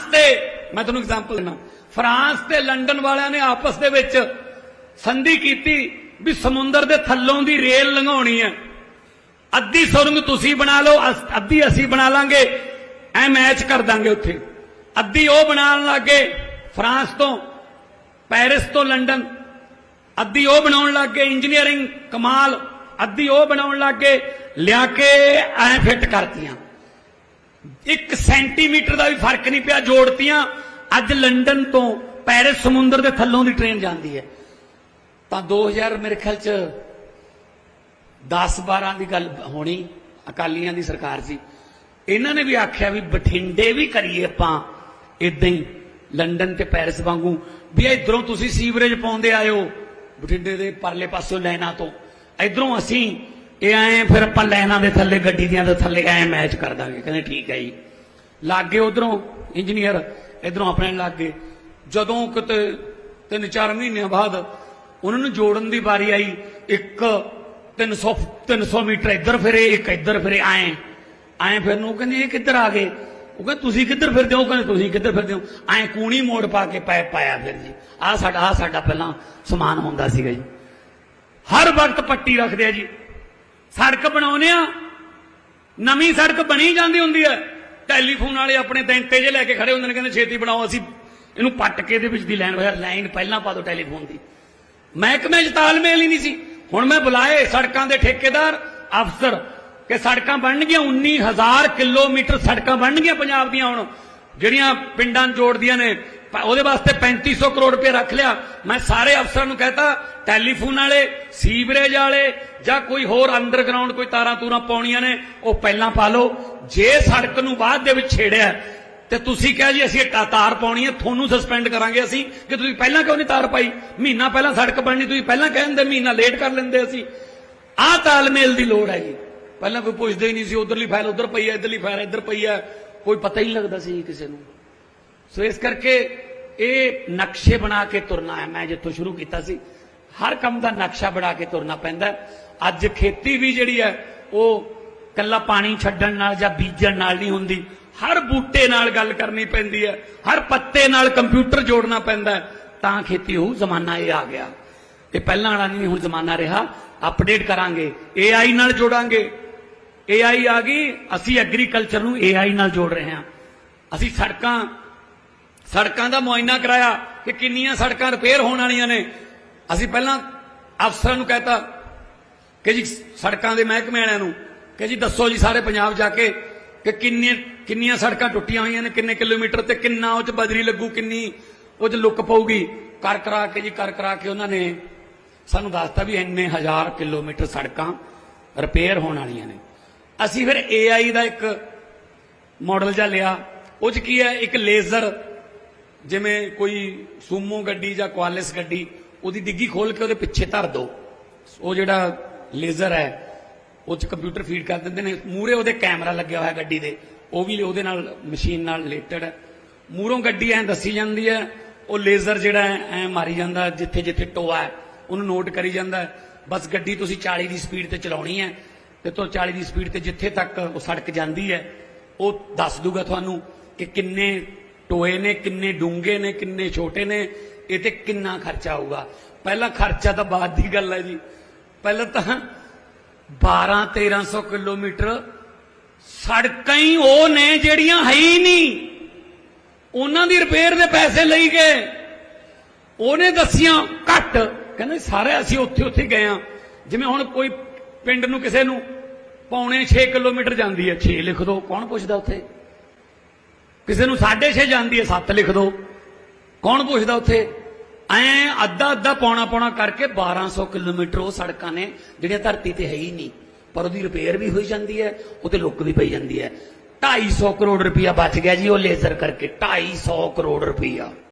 France ਤੇ ਮੈਂ ਤੁਹਾਨੂੰ ਐਗਜ਼ਾਮਪਲ ਦਿੰਦਾ। ਫਰਾਂਸ ਤੇ ਲੰਡਨ ਵਾਲਿਆਂ ਨੇ ਆਪਸ ਦੇ ਵਿੱਚ ਸੰਧੀ ਕੀਤੀ ਵੀ ਸਮੁੰਦਰ ਦੇ ਥੱਲੋਂ ਦੀ ਰੇਲ ਲੰਘਾਉਣੀ ਹੈ। ਅੱਧੀ ਸੁਰੰਗ ਤੁਸੀਂ ਬਣਾ ਲਓ ਅੱਧੀ ਅਸੀਂ ਬਣਾ ਲਾਂਗੇ, ਐ ਮੈਚ ਕਰ ਦਾਂਗੇ ਉੱਥੇ। ਅੱਧੀ ਉਹ ਬਣਾਉਣ ਲੱਗੇ ਫਰਾਂਸ ਤੋਂ, ਪੈਰਿਸ ਤੋਂ ਲੰਡਨ। ਅੱਧੀ ਉਹ ਬਣਾਉਣ ਲੱਗੇ ਇੰਜੀਨੀਅਰਿੰਗ ਕਮਾਲ। ਅੱਧੀ ਉਹ ਬਣਾਉਣ ਲੱਗੇ, ਲਿਆ ਕੇ ਐ ਫਿੱਟ ਕਰਤੀਆਂ। 1 ਸੈਂਟੀਮੀਟਰ ਦਾ ਵੀ ਫ਼ਰਕ ਨਹੀਂ ਪਿਆ ਜੋੜਤੀਆਂ। ਅੱਜ ਲੰਡਨ ਤੋਂ ਪੈਰਿਸ ਸਮੁੰਦਰ ਦੇ ਥੱਲੋਂ ਦੀ ਟ੍ਰੇਨ ਜਾਂਦੀ ਹੈ। ਤਾਂ 2000 ਮੇਰੇ ਖਿਆਲ ਚ 10 12 ਦੀ ਗੱਲ ਹੋਣੀ, ਅਕਾਲੀਆਂ ਦੀ ਸਰਕਾਰ ਸੀ। ਇਹਨਾਂ ਨੇ ਵੀ ਆਖਿਆ ਵੀ ਬਠਿੰਡੇ ਵੀ ਕਰੀਏ ਆਪਾਂ ਇਦਾਂ ਹੀ ਲੰਡਨ ਤੇ ਪੈਰਿਸ ਵਾਂਗੂ। ਵੀ ਇਧਰੋਂ ਤੁਸੀਂ ਸੀਵਰੇਜ ਪਾਉਂਦੇ ਆਇਓ, ਬਠਿੰਡੇ ਦੇ ਪਰਲੇ ਪਾਸੋਂ ਲੈਣਾ ਤੋਂ। ਇਧਰੋਂ ਅਸੀਂ ਇਹ ਐ ਫਿਰ ਆਪਾਂ ਲਾਈਨਾਂ ਦੇ ਥੱਲੇ, ਗੱਡੀ ਦੀਆਂ ਦੇ ਥੱਲੇ ਐ ਮੈਚ ਕਰ ਦਾਂਗੇ। ਕਹਿੰਦੇ ਠੀਕ ਹੈ ਜੀ। ਲੱਗੇ ਉਧਰੋਂ ਇੰਜੀਨੀਅਰ ਇਧਰੋਂ ਆਪਣੇ ਲੱਗੇ। ਜਦੋਂ ਕਿਤੇ ਤਿੰਨ ਚਾਰ ਮਹੀਨਿਆਂ ਬਾਅਦ ਉਹਨਾਂ ਨੂੰ ਜੋੜਨ ਦੀ ਵਾਰੀ ਆਈ, ਇੱਕ 300 300 ਮੀਟਰ ਇੱਧਰ ਫਿਰੇ, ਇੱਕ ਇੱਧਰ ਫਿਰੇ ਆਏ ਆਏ ਫਿਰ ਨੂੰ ਕਹਿੰਦੇ, ਇਹ ਕਿੱਧਰ ਆ ਗਏ? ਉਹ ਕਹਿੰਦੇ, ਤੁਸੀਂ ਕਿੱਧਰ ਫਿਰਦੇ ਹੋ? ਕਹਿੰਦੇ, ਤੁਸੀਂ ਕਿੱਧਰ ਫਿਰਦੇ ਹੋ? ਐ ਕੂਣੀ ਮੋੜ ਪਾ ਕੇ ਪੈ ਪਾਇਆ ਫਿਰ ਜੀ। ਆ ਸਾਡਾ ਆ ਸਾਡਾ ਪਹਿਲਾਂ ਸਮਾਨ ਹੁੰਦਾ ਸੀਗਾ ਜੀ। ਹਰ ਵਕਤ ਪੱਟੀ ਰੱਖਦੇ ਆ ਜੀ। ਸੜਕ ਬਣਾਉਨੇ ਆ। ਨਵੀਂ ਸੜਕ ਬਣੀ ਜਾਂਦੀ ਹੁੰਦੀ ਹੈ। ਟੈਲੀਫੋਨ ਵਾਲੇ ਆਪਣੇ ਦੈਂਤੇ ਜੇ ਲੈ ਕੇ ਖੜੇ ਹੁੰਦੇ ਨੇ, ਕਹਿੰਦੇ ਛੇਤੀ ਬਣਾਓ, ਅਸੀਂ ਇਹਨੂੰ ਪੱਟ ਕੇ ਦੇ ਵਿੱਚ ਦੀ ਲਾਈਨ ਹੋਇਆ ਲਾਈਨ ਪਹਿਲਾਂ ਪਾ ਦਿਓ ਟੈਲੀਫੋਨ ਦੀ। ਮਹਿਕਮੇ 'ਚ ਤਾਲਮੇਲ ਹੀ ਨਹੀਂ ਸੀ। ਹੁਣ ਮੈਂ ਬੁਲਾਏ ਸੜਕਾਂ ਦੇ ਠੇਕੇਦਾਰ, ਅਫਸਰ, ਕਿ ਸੜਕਾਂ ਬਣਨਗੀਆਂ 19000 ਕਿਲੋਮੀਟਰ ਸੜਕਾਂ ਬਣਨਗੀਆਂ ਪੰਜਾਬ ਦੀਆਂ ਹੁਣ, ਜਿਹੜੀਆਂ ਪਿੰਡਾਂ ਨੂੰ ਜੋੜਦੀਆਂ ਨੇ ਉਹਦੇ ਵਾਸਤੇ 3500 ਕਰੋੜ ਰੁਪਏ ਰੱਖ ਲਿਆ। ਮੈਂ ਸਾਰੇ ਅਫਸਰਾਂ ਨੂੰ ਕਹਤਾ, ਟੈਲੀਫੋਨ ਵਾਲੇ, ਸੀਵਰੇਜ ਵਾਲੇ ਜਾਂ ਕੋਈ ਹੋਰ ਅੰਡਰਗਰਾਉਂਡ ਕੋਈ ਤਾਰਾਂ ਤੂਰਾਂ ਪਾਉਣੀਆਂ ਨੇ, ਉਹ ਪਹਿਲਾਂ ਪਾ ਲਓ। ਜੇ ਸੜਕ ਨੂੰ ਬਾਅਦ ਦੇ ਵਿੱਚ ਛੇੜਿਆ ਤੇ ਤੁਸੀਂ ਕਿਹਾ ਜੀ ਅਸੀਂ ਤਾਰ ਪਾਉਣੀ ਹੈ, ਤੁਹਾਨੂੰ ਸਸਪੈਂਡ ਕਰਾਂਗੇ ਅਸੀਂ, ਕਿ ਤੁਸੀਂ ਪਹਿਲਾਂ ਕਿਉਂ ਨਹੀਂ ਤਾਰ ਪਾਈ? ਮਹੀਨਾ ਪਹਿਲਾਂ ਸੜਕ ਬਣਨੀ, ਤੁਸੀਂ ਪਹਿਲਾਂ ਕਹਿੰਦੇ ਮਹੀਨਾ ਲੇਟ ਕਰ ਲੈਂਦੇ ਅਸੀਂ। ਆਹ ਤਾਲਮੇਲ ਦੀ ਲੋੜ ਹੈ ਜੀ ਪਹਿਲਾਂ ਕੋਈ ਪੁੱਛਦੇ ਹੀ ਨਹੀਂ ਸੀ, ਉਧਰਲੀ ਫਾਈਲ ਉਧਰ ਪਈ ਹੈ, ਇਧਰਲੀ ਫਾਈਲ ਇੱਧਰ ਪਈ ਹੈ। ਕੋਈ ਪਤਾ ਹੀ ਨਹੀਂ ਲੱਗਦਾ ਸੀ ਕਿਸੇ ਨੂੰ। ਸੋ ਇਸ ਕਰਕੇ ਇਹ ਨਕਸ਼ੇ ਬਣਾ ਕੇ ਤੁਰਨਾ ਹੈ। ਮੈਂ ਜਿੱਥੋਂ ਸ਼ੁਰੂ ਕੀਤਾ ਸੀ। ਹਰ ਕੰਮ ਦਾ ਨਕਸ਼ਾ ਬਣਾ ਕੇ ਤੁਰਨਾ ਪੈਂਦਾ ਅੱਜ ਖੇਤੀ ਵੀ ਜਿਹੜੀ ਹੈ, ਉਹ ਕੱਲਾ ਪਾਣੀ ਛੱਡਣ ਨਾਲ ਜਾਂ ਬੀਜਣ ਨਾਲ ਨਹੀਂ ਹੁੰਦੀ। ਹਰ ਬੂਟੇ ਨਾਲ ਗੱਲ ਕਰਨੀ ਪੈਂਦੀ ਹੈ। ਹਰ ਪੱਤੇ ਨਾਲ ਕੰਪਿਊਟਰ ਜੋੜਨਾ ਪੈਂਦਾ ਤਾਂ ਖੇਤੀ ਹੋਊ ਜ਼ਮਾਨਾ ਇਹ ਆ ਗਿਆ। ਇਹ ਪਹਿਲਾਂ ਵਾਲਾ ਨਹੀਂ, ਹੁਣ ਜ਼ਮਾਨਾ ਰਿਹਾ। ਅਪਡੇਟ ਕਰਾਂਗੇ। AI ਨਾਲ ਜੋੜਾਂਗੇ। AI ਆ ਗਈ। ਅਸੀਂ ਐਗਰੀਕਲਚਰ ਨੂੰ AI ਨਾਲ ਜੋੜ ਰਹੇ ਹਾਂ। ਅਸੀਂ ਸੜਕਾਂ ਸੜਕਾਂ ਦਾ ਮੁਆਇਨਾ ਕਰਾਇਆ ਕਿ ਕਿੰਨੀਆਂ ਸੜਕਾਂ ਰਿਪੇਅਰ ਹੋਣ ਵਾਲੀਆਂ ਨੇ। ਅਸੀਂ ਪਹਿਲਾਂ ਅਫਸਰਾਂ ਨੂੰ ਕਹਤਾ ਕਿ ਜੀ ਸੜਕਾਂ ਦੇ ਮਹਿਕਮੇ ਵਾਲਿਆਂ ਨੂੰ ਕਿ ਜੀ ਦੱਸੋ ਜੀ ਸਾਰੇ ਪੰਜਾਬ ਜਾ ਕੇ ਕਿ ਕਿੰਨੇ ਕਿੰਨੀਆਂ ਸੜਕਾਂ ਟੁੱਟੀਆਂ ਹੋਈਆਂ ਨੇ, ਕਿੰਨੇ ਕਿਲੋਮੀਟਰ ਤੇ ਕਿੰਨਾ ਉਹ ਚ ਬਜਰੀ ਲੱਗੂ, ਕਿੰਨੀ ਉਹ ਚ ਲੁੱਕ ਪਊਗੀ। ਕਰ ਕਰਾ ਕੇ ਜੀ ਕਰ ਕਰਾ ਕੇ ਉਹਨਾਂ ਨੇ ਸਾਨੂੰ ਦੱਸਤਾ ਵੀ ਇੰਨੇ ਹਜ਼ਾਰ ਕਿਲੋਮੀਟਰ ਸੜਕਾਂ ਰਿਪੇਅਰ ਹੋਣ ਵਾਲੀਆਂ ਨੇ। ਅਸੀਂ ਫਿਰ AI ਦਾ ਇੱਕ ਮਾਡਲ ਜਿਹਾ ਲਿਆ। ਉਹ ਚ ਕੀ ਹੈ? ਇੱਕ ਲੇਜ਼ਰ ਜਿਵੇਂ ਕੋਈ ਸੂਮੋ ਗੱਡੀ ਜਾਂ ਕੁਆਲਿਸ ਗੱਡੀ, ਉਹਦੀ ਡਿੱਗੀ ਖੋਲ ਕੇ ਉਹਦੇ ਪਿੱਛੇ ਧਰ ਦੋ। ਉਹ ਜਿਹੜਾ ਲੇਜ਼ਰ ਹੈ, ਉਹ ਚ ਕੰਪਿਊਟਰ ਫੀਡ ਕਰ ਦਿੰਦੇ ਨੇ। ਮੂਰੇ ਉਹਦੇ ਕੈਮਰਾ ਲੱਗਿਆ ਹੋਇਆ ਗੱਡੀ ਦੇ। ਉਹ ਵੀ ਉਹਦੇ ਨਾਲ ਮਸ਼ੀਨ ਨਾਲ ਰਿਲੇਟਡ ਹੈ। ਮੂਰੋਂ ਗੱਡੀ ਐ ਦੱਸੀ ਜਾਂਦੀ ਹੈ, ਉਹ ਲੇਜ਼ਰ ਜਿਹੜਾ ਐ ਮਾਰੀ ਜਾਂਦਾ ਜਿੱਥੇ ਜਿੱਥੇ ਟੋਆ ਹੈ, ਉਹਨੂੰ ਨੋਟ ਕਰੀ ਜਾਂਦਾ ਬਸ ਗੱਡੀ ਤੁਸੀਂ 40 ਦੀ ਸਪੀਡ ਤੇ ਚਲਾਉਣੀ ਹੈ ਤੇ ਤੋਂ 40 ਦੀ ਸਪੀਡ ਤੇ ਜਿੱਥੇ ਤੱਕ ਉਹ ਸੜਕ ਜਾਂਦੀ ਹੈ, ਉਹ ਦੱਸ ਦੂਗਾ ਤੁਹਾਨੂੰ ਕਿ ਕਿੰਨੇ ਟੋਏ ਨੇ, ਕਿੰਨੇ ਡੂੰਘੇ ਨੇ, ਕਿੰਨੇ ਛੋਟੇ ਨੇ, ਇਹ ਤੇ ਕਿੰਨਾ ਖਰਚਾ ਆਊਗਾ? ਪਹਿਲਾ ਖਰਚਾ ਤਾਂ ਬਾਅਦ ਦੀ ਗੱਲ ਹੈ ਜੀ। ਪਹਿਲਾਂ ਤਾਂ 12 1300 ਕਿਲੋਮੀਟਰ ਸੜਕਾਂ ਹੀ ਉਹ ਨੇ ਜਿਹੜੀਆਂ ਹੈ ਹੀ ਨਹੀਂ। ਉਹਨਾਂ ਦੀ ਰਿਪੇਅਰ ਦੇ ਪੈਸੇ ਲਈ ਗਏ। ਉਹਨੇ ਦੱਸੀਆਂ ਘੱਟ। ਕਹਿੰਦੇ ਸਾਰੇ ਅਸੀਂ ਉੱਥੇ ਉੱਥੇ ਗਏ ਆ ਜਿਵੇਂ ਹੁਣ ਕੋਈ ਪਿੰਡ ਨੂੰ ਕਿਸੇ ਨੂੰ ਪੌਣੇ 6 ਕਿਲੋਮੀਟਰ ਜਾਂਦੀ ਹੈ 6 ਲਿਖ ਦੋ, ਕੌਣ ਪੁੱਛਦਾ ਉੱਥੇ? ਕਿਸੇ ਨੂੰ 6.5 ਜਾਂਦੀ ਹੈ 7 ਲਿਖ ਦਿਓ ਕੌਣ ਪੁੱਛਦਾ ਉੱਥੇ? ਐ ਅੱਧਾ ਅੱਧਾ ਪੌਣਾ ਪੌਣਾ ਕਰਕੇ 1200 ਕਿਲੋਮੀਟਰ ਉਹ ਸੜਕਾਂ ਨੇ, ਜਿਹੜੀਆਂ ਧਰਤੀ ਤੇ ਹੈ ਹੀ ਨਹੀਂ। ਪਰ ਉਹਦੀ ਰਿਪੇਅਰ ਵੀ ਹੋਈ ਜਾਂਦੀ ਹੈ, ਉਹ ਤੇ ਲੁੱਕ ਵੀ ਪਈ ਜਾਂਦੀ ਹੈ। 250 ਕਰੋੜ ਰੁਪਇਆ ਬਚ ਗਿਆ ਜੀ ਉਹ ਲੇਜ਼ਰ ਕਰਕੇ 250 ਕਰੋੜ ਰੁਪਇਆ।